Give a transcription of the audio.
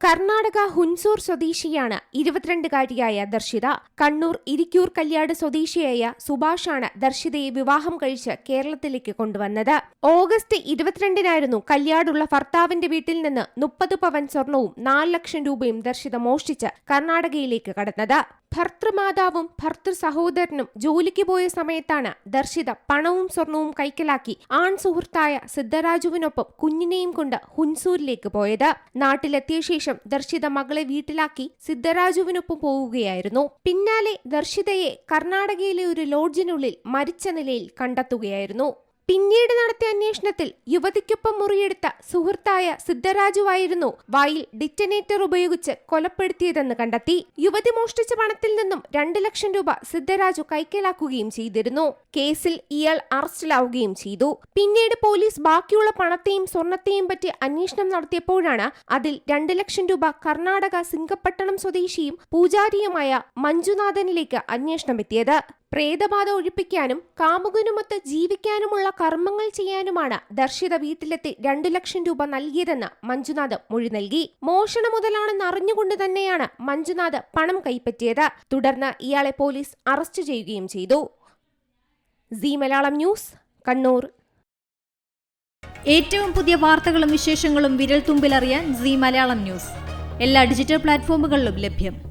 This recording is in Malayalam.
കർണാടക ഹുൻസൂർ സ്വദേശിയാണ് ഇരുപത്തിരണ്ടുകാരിയായ ദർശിത. കണ്ണൂർ ഇരിക്കൂർ കല്യാട് സ്വദേശിയായ സുഭാഷാണ് ദർശിതയെ വിവാഹം കഴിച്ച് കേരളത്തിലേക്ക് കൊണ്ടുവന്നത്. ഓഗസ്റ്റ് ഇരുപത്തിരണ്ടിനായിരുന്നു കല്യാടുള്ള ഭർത്താവിന്റെ വീട്ടിൽ നിന്ന് മുപ്പത് പവൻ സ്വർണവും നാല് ലക്ഷം രൂപയും ദർശിത മോഷ്ടിച്ച് കർണാടകയിലേക്ക് കടന്നത്. ഭർത്തൃമാതാവും ഭർത്തൃ സഹോദരനും ജോലിക്ക് പോയ സമയത്താണ് ദർശിത പണവും സ്വർണവും കൈക്കലാക്കി ആൺ സുഹൃത്തായ സിദ്ധരാജുവിനൊപ്പം കുഞ്ഞിനെയും കൊണ്ട് ഹുൻസൂരിലേക്ക് പോയത്. നാട്ടിലെത്തിയ ശേഷം ദർശിത മകളെ വീട്ടിലാക്കി സിദ്ധരാജുവിനൊപ്പം പോവുകയായിരുന്നു. പിന്നാലെ ദർശിതയെ കർണാടകയിലെ ഒരു ലോഡ്ജിനുള്ളിൽ മരിച്ച നിലയിൽ കണ്ടെത്തുകയായിരുന്നു. പിന്നീട് നടത്തിയ അന്വേഷണത്തിൽ യുവതിക്കൊപ്പം മുറിയെടുത്ത സുഹൃത്തായ സിദ്ധരാജുവായിരുന്നു വായിൽ ഡിറ്റനേറ്റർ ഉപയോഗിച്ച് കൊലപ്പെടുത്തിയതെന്ന് കണ്ടെത്തി. യുവതി മോഷ്ടിച്ച പണത്തിൽ നിന്നും രണ്ട് ലക്ഷം രൂപ സിദ്ധരാജു കൈക്കലാക്കുകയും ചെയ്തിരുന്നു. കേസിൽ ഇയാൾ അറസ്റ്റിലാവുകയും ചെയ്തു. പിന്നീട് പോലീസ് ബാക്കിയുള്ള പണത്തെയും സ്വർണത്തെയും പറ്റി അന്വേഷണം നടത്തിയപ്പോഴാണ് അതിൽ രണ്ട് ലക്ഷം രൂപ കർണാടക സിംഗപ്പട്ടണം സ്വദേശിയും പൂജാരിയുമായ മഞ്ജുനാഥനിലേക്ക് അന്വേഷണം എത്തിയത്. പ്രേതബാധ ഒഴിപ്പിക്കാനും കാമുകനുമൊത്ത് ജീവിക്കാനുമുള്ള കർമ്മങ്ങൾ ചെയ്യാനുമാണ് ദർശിത വീട്ടിലെത്തി രണ്ടു ലക്ഷം രൂപ നൽകിയതെന്ന് മഞ്ജുനാഥ് മൊഴി നൽകി. മോഷണ മുതലാണെന്ന് അറിഞ്ഞുകൊണ്ട് തന്നെയാണ് മഞ്ജുനാഥ് പണം കൈപ്പറ്റിയത്. തുടർന്ന് ഇയാളെ പോലീസ് അറസ്റ്റ് ചെയ്യുകയും ചെയ്തു. C Malayalam news Kannur. ഏറ്റവും പുതിയ വാർത്തകളും വിശേഷങ്ങളും വിരൽ തുമ്പിലറിയാൻ സി മലയാളം ന്യൂസ്. എല്ലാ ഡിജിറ്റൽ പ്ലാറ്റ്ഫോമുകളിലും ലഭ്യം.